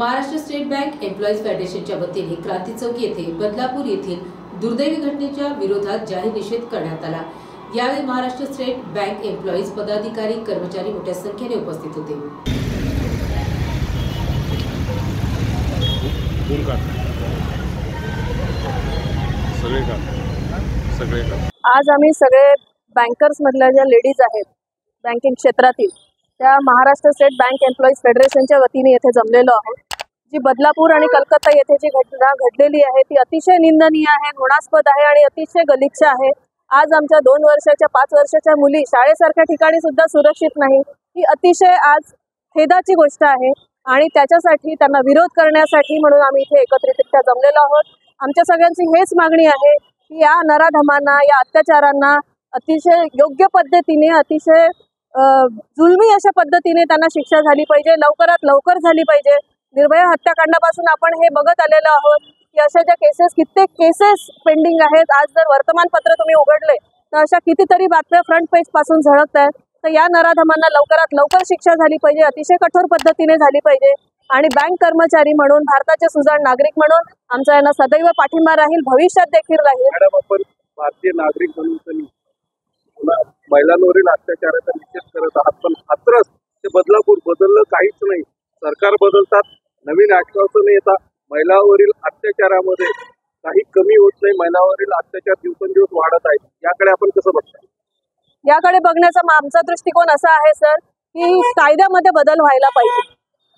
Maharashtra state bank employees फेडरेशनच्या वतीने क्रांती चौक येथे बदलापूर येथील दुर्दैवी घटनेच्या विरोधात जाहीर निषेध करण्यात आला. यावेळी महाराष्ट्र स्टेट बँक एम्प्लॉईज पदाधिकारी कर्मचारी मोठ्या संख्येने उपस्थित होते. आज आम्ही सगळे बँकर्स मधल्या ज्या लेडीज आहेत बँकिंग क्षेत्रातील त्या महाराष्ट्र स्टेट बँक एम्प्लॉईज फेडरेशनच्या वतीने येथे जमलेलो आहोत. जी बदलापूर आणि कलकत्ता येथे जी घटना घडलेली आहे ती अतिशय निंदनीय आहे घृणास्पद आहे आणि अतिशय गलिच्छ आहे. आज आमच्या दोन वर्षाच्या पाच वर्षाच्या मुली शाळेसारख्या ठिकाणी सुद्धा सुरक्षित नाही. ही अतिशय आज खेदाची गोष्ट आहे आणि त्याच्यासाठी त्यांना विरोध करण्यासाठी म्हणून आम्ही इथे एकत्रितरित्या जमलेलो आहोत. आमच्या सगळ्यांची हेच मागणी आहे की या नराधमांना या अत्याचारांना अतिशय योग्य पद्धतीने अतिशय जुलमी अशा पद्धतीने त्यांना शिक्षा झाली पाहिजे. लवकरात लवकर झाली पाहिजे. निर्भया हत्याकांडापासून आपण हे बघत आलेलो आहोत की अशा ज्या केसेस कित्येक केसेस पेंडिंग आहेत. आज जर वर्तमानपत्र तुम्ही उघडले तर अशा कितीतरी बातम्या फ्रंट पेजपासून झळकत आहेत. तर या नराधमांना लवकरात लवकर शिक्षा झाली पाहिजे अतिशय कठोर पद्धतीने झाली पाहिजे. आणि बँक कर्मचारी म्हणून भारताचे सुजाण नागरिक म्हणून आमचा यांना सदैव पाठिंबा राहील भविष्यात देखील राहील. आपण भारतीय नागरिक म्हणून महिलांवरील अत्याचाराचा निषेध करत आहात. पण मात्र ते बदलापूर बदललं काहीच नाही. सरकार बदलतात नवीन आश्वासन येतात महिलावरील अत्याचारामध्ये काही कमी होत नाही महिलावरील अत्याचार दिवसेंदिवस वाढत आहेत. याकडे आपण कसं बघताय? याकडे बघण्याचा आमचा दृष्टिकोन असा आहे सर की कायद्यामध्ये बदल व्हायला पाहिजे.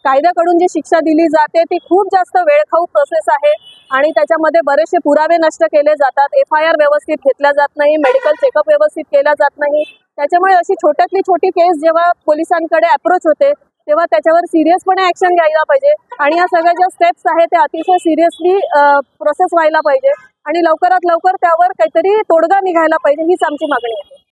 कायद्याकडून जी शिक्षा दिली जाते ती खूप जास्त वेळखाऊ प्रोसेस आहे आणि त्याच्यामध्ये बरेचसे पुरावे नष्ट केले जातात. एफ आय आर व्यवस्थित घेतल्या जात नाही मेडिकल चेकअप व्यवस्थित केला जात नाही. त्याच्यामुळे अशी छोट्यातली छोटी केस जेव्हा पोलिसांकडे अप्रोच होते तेव्हा त्याच्यावर सिरियसपणे ऍक्शन घ्यायला पाहिजे. आणि या सगळ्या ज्या स्टेप्स आहेत त्या अतिशय सिरियसली प्रोसेस व्हायला पाहिजे. आणि लवकरात लवकर त्यावर काहीतरी तोडगा निघायला पाहिजे हीच आमची मागणी आहे.